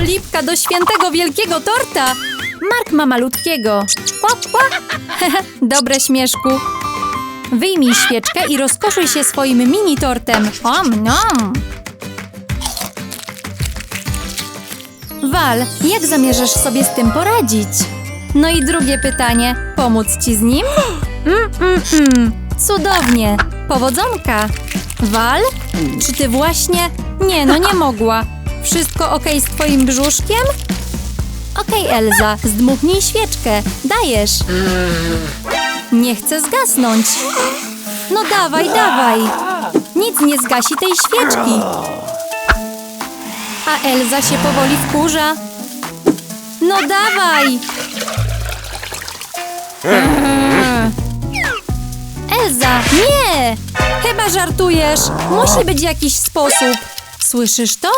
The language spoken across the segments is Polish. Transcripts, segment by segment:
Polipka do świętego wielkiego torta. Mark ma malutkiego. Kła, kła. Dobre śmieszku. Wyjmij świeczkę i rozkoszuj się swoim mini tortem. Om, nom. Wal, jak zamierzasz sobie z tym poradzić? No i drugie pytanie. Pomóc ci z nim? Mm, mm, mm. Cudownie. Powodzonka. Wal? Czy ty właśnie? Nie, no nie mogła. Wszystko ok z twoim brzuszkiem? Okej, Elza, zdmuchnij świeczkę. Dajesz. Nie chcę zgasnąć. No dawaj, dawaj. Nic nie zgasi tej świeczki. A Elza się powoli wkurza. No dawaj! Elza, nie! Chyba żartujesz. Musi być jakiś sposób. Słyszysz to?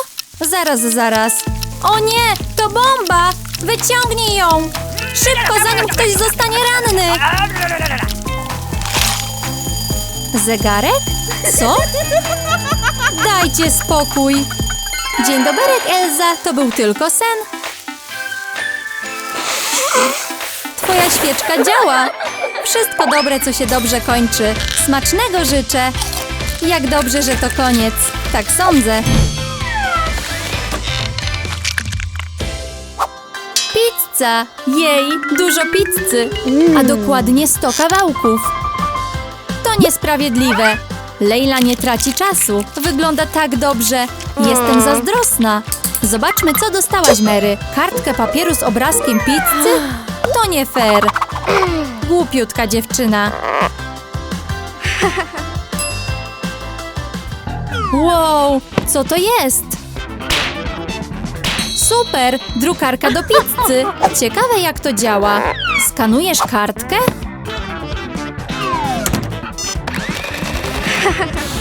Zaraz, zaraz. O nie, to bomba! Wyciągnij ją! Szybko, zanim ktoś zostanie ranny! Zegarek? Co? Dajcie spokój. Dzień doberek, Elza. To był tylko sen. Twoja świeczka działa. Wszystko dobre, co się dobrze kończy. Smacznego życzę. Jak dobrze, że to koniec. Tak sądzę. Pizza! Jej, dużo pizzy. A dokładnie 100 kawałków. To niesprawiedliwe. Leila nie traci czasu. Wygląda tak dobrze. Jestem zazdrosna. Zobaczmy, co dostałaś, Mary. Kartkę papieru z obrazkiem pizzy? To nie fair. Głupiutka dziewczyna. Wow, co to jest? Super, drukarka do pizzy. Ciekawe jak to działa. Skanujesz kartkę?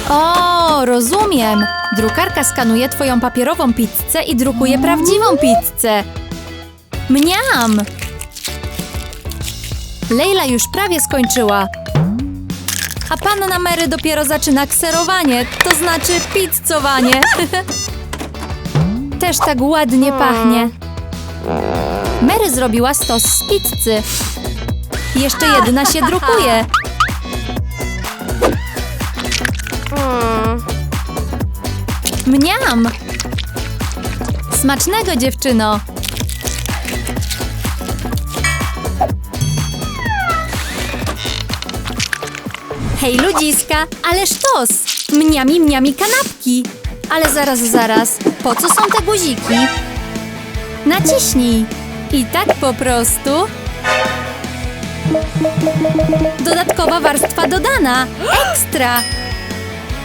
O, rozumiem. Drukarka skanuje twoją papierową pizzę i drukuje prawdziwą pizzę. Mniam! Leila już prawie skończyła. A panna Mary dopiero zaczyna kserowanie, to znaczy pizzowanie. Też tak ładnie pachnie. Mary zrobiła stos z pizzy. Jeszcze jedna się drukuje. Mniam! Smacznego, dziewczyno! Hej, ludziska, ale sztos! Mniami, mniami kanapki! Ale zaraz, zaraz, po co są te guziki? Naciśnij! I tak po prostu... Dodatkowa warstwa dodana! Ekstra!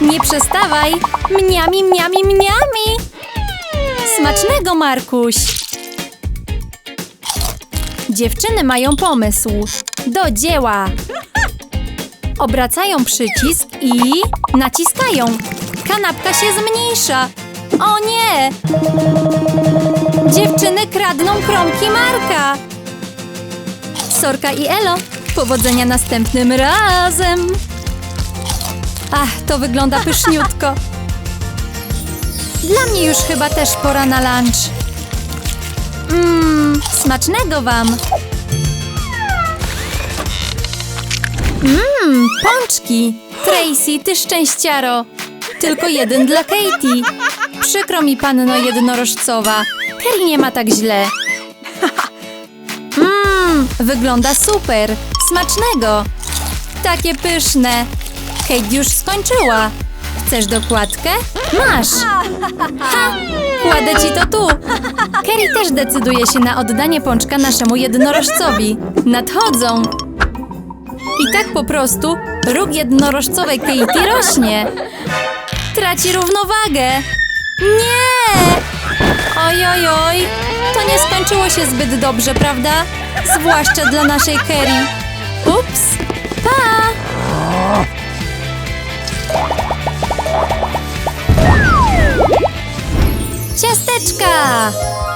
Nie przestawaj! Mniami, mniami, mniami! Smacznego, Markuś! Dziewczyny mają pomysł. Do dzieła! Obracają przycisk i naciskają. Kanapka się zmniejsza. O nie! Dziewczyny kradną kromki Marka. Sorka i Elo, powodzenia następnym razem. Ach, to wygląda pyszniutko. Dla mnie już chyba też pora na lunch. Mmm, smacznego wam. Mmm, pączki. Tracy, ty szczęściaro. Tylko jeden dla Katie. Przykro mi, panno jednorożcowa. Kerry nie ma tak źle. Mmm, wygląda super. Smacznego. Takie pyszne. Kate już skończyła. Chcesz dokładkę? Masz! Ha! Kładę ci to tu! Kerry też decyduje się na oddanie pączka naszemu jednorożcowi. Nadchodzą! I tak po prostu róg jednorożcowej Katie rośnie. Traci równowagę. Nie! Oj, oj, oj. To nie skończyło się zbyt dobrze, prawda? Zwłaszcza dla naszej Kerry. Ups! Pa! Ciasteczka!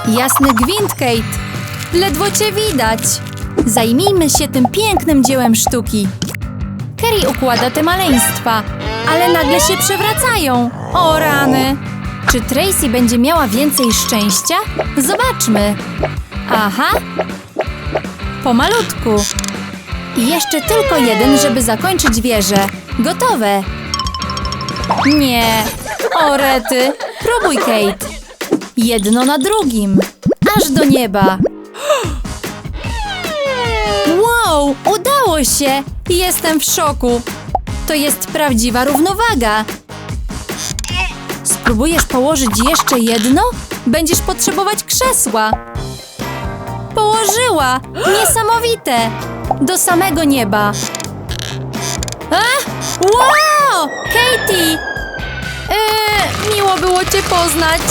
Jasny gwint, Kate. Ledwo cię widać. Zajmijmy się tym pięknym dziełem sztuki. Kerry układa te maleństwa, ale nagle się przewracają. O rany! Czy Tracy będzie miała więcej szczęścia? Zobaczmy. Aha. Pomalutku. I jeszcze tylko jeden, żeby zakończyć wieżę. Gotowe. Nie. O, rety. Próbuj, Kate. Jedno na drugim. Aż do nieba. Wow, udało się! Jestem w szoku. To jest prawdziwa równowaga. Spróbujesz położyć jeszcze jedno? Będziesz potrzebować krzesła. Położyła! Niesamowite! Do samego nieba. A! Wow! Katie! Eee, miło było cię poznać.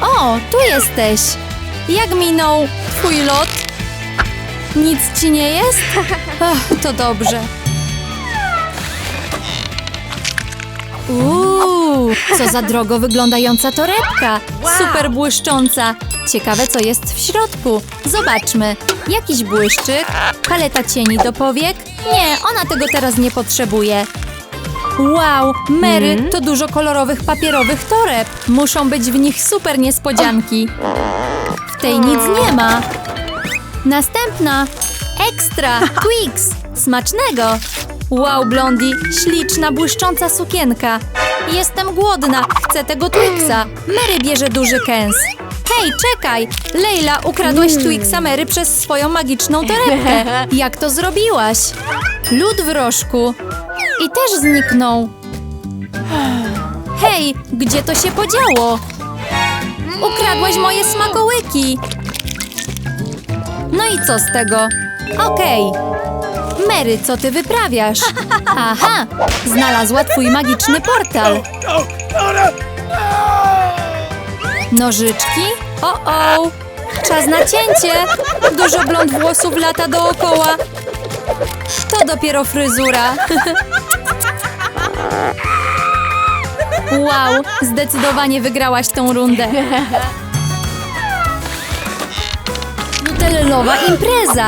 O, tu jesteś. Jak minął twój lot? Nic ci nie jest? Ach, to dobrze. Uuu, co za drogo wyglądająca torebka. Super błyszcząca. Ciekawe, co jest w środku. Zobaczmy. Jakiś błyszczyk, paleta cieni do powiek. Nie, ona tego teraz nie potrzebuje. Wow, Mary, to dużo kolorowych papierowych toreb. Muszą być w nich super niespodzianki. W tej nic nie ma. Następna. Ekstra, Twix. Smacznego. Wow, Blondie, śliczna, błyszcząca sukienka. Jestem głodna, chcę tego Twixa. Mary bierze duży kęs. Hej, czekaj! Leila, ukradłaś Twixa Mary przez swoją magiczną torebkę. Jak to zrobiłaś? Lód w rożku. I też zniknął. Hej, gdzie to się podziało? Ukradłaś moje smakołyki. No i co z tego? Okej. Mary, co ty wyprawiasz? Aha, znalazła twój magiczny portal. Nożyczki? O-o! Czas na cięcie! Dużo blond włosów lata dookoła. To dopiero fryzura. Wow, zdecydowanie wygrałaś tą rundę. Nutellowa impreza!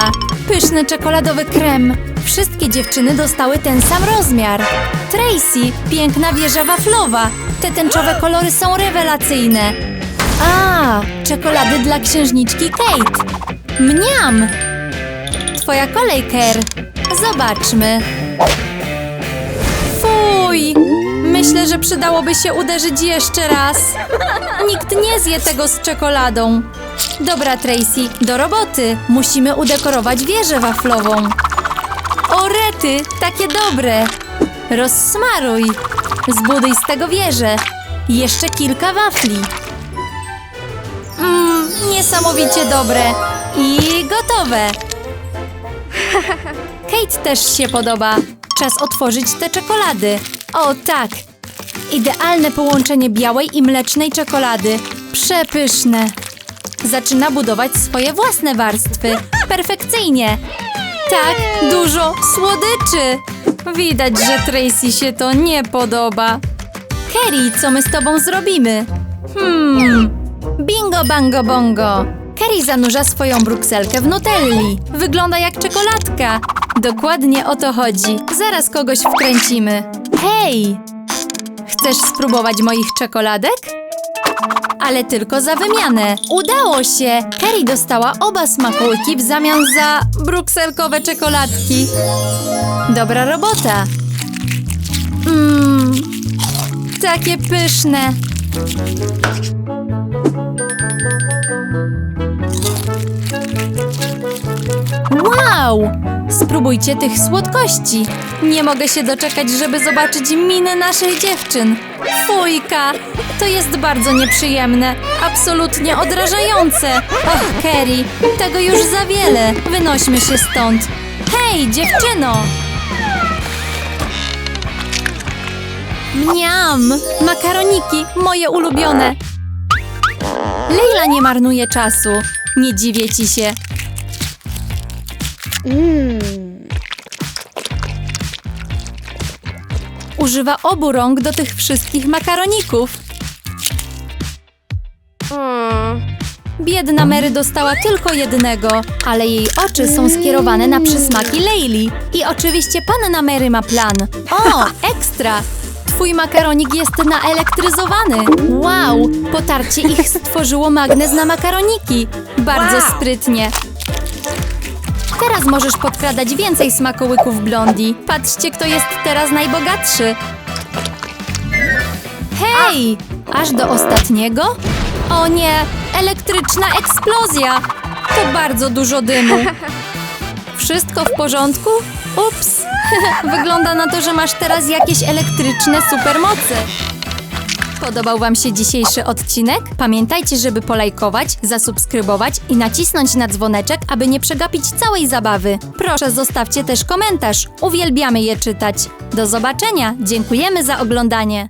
Pyszny czekoladowy krem. Wszystkie dziewczyny dostały ten sam rozmiar. Tracy, piękna wieża waflowa. Te tęczowe kolory są rewelacyjne. A, czekolady dla księżniczki Kate. Mniam! Twoja kolej, Ker. Zobaczmy. Fuj! Myślę, że przydałoby się uderzyć jeszcze raz. Nikt nie zje tego z czekoladą. Dobra, Tracy, do roboty. Musimy udekorować wieżę waflową. O rety, takie dobre. Rozsmaruj. Zbuduj z tego wieżę. Jeszcze kilka wafli. Mmm, niesamowicie dobre. I gotowe. Kate też się podoba. Czas otworzyć te czekolady. O tak! Idealne połączenie białej i mlecznej czekolady. Przepyszne. Zaczyna budować swoje własne warstwy. Perfekcyjnie. Tak, dużo słodyczy. Widać, że Tracy się to nie podoba. Kerry, co my z tobą zrobimy? Hmm. Bingo, bango, bongo. Kerry zanurza swoją brukselkę w nutelli. Wygląda jak czekoladka. Dokładnie o to chodzi. Zaraz kogoś wkręcimy. Hej! Chcesz spróbować moich czekoladek? Ale tylko za wymianę. Udało się! Kerry dostała oba smakołyki w zamian za brukselkowe czekoladki. Dobra robota. Mmm, takie pyszne. Wow! Spróbujcie tych słodkości. Nie mogę się doczekać, żeby zobaczyć miny naszych dziewczyn. Fujka! To jest bardzo nieprzyjemne. Absolutnie odrażające. Och, Kerry, tego już za wiele. Wynośmy się stąd. Hej, dziewczyno! Mniam! Makaroniki, moje ulubione. Leila nie marnuje czasu. Nie dziwię ci się. Używa obu rąk do tych wszystkich makaroników. Biedna Mary dostała tylko jednego, ale jej oczy są skierowane na przysmaki Leili. I oczywiście panna Mary ma plan. O, ekstra! Twój makaronik jest naelektryzowany. Wow! Potarcie ich stworzyło magnes na makaroniki. Bardzo sprytnie. Teraz możesz podkradać więcej smakołyków blondi. Patrzcie, kto jest teraz najbogatszy. Hej! Aż do ostatniego? O nie! Elektryczna eksplozja! To bardzo dużo dymu. Wszystko w porządku? Ups! Wygląda na to, że masz teraz jakieś elektryczne supermocy. Podobał Wam się dzisiejszy odcinek? Pamiętajcie, żeby polajkować, zasubskrybować i nacisnąć na dzwoneczek, aby nie przegapić całej zabawy. Proszę zostawcie też komentarz. Uwielbiamy je czytać. Do zobaczenia. Dziękujemy za oglądanie.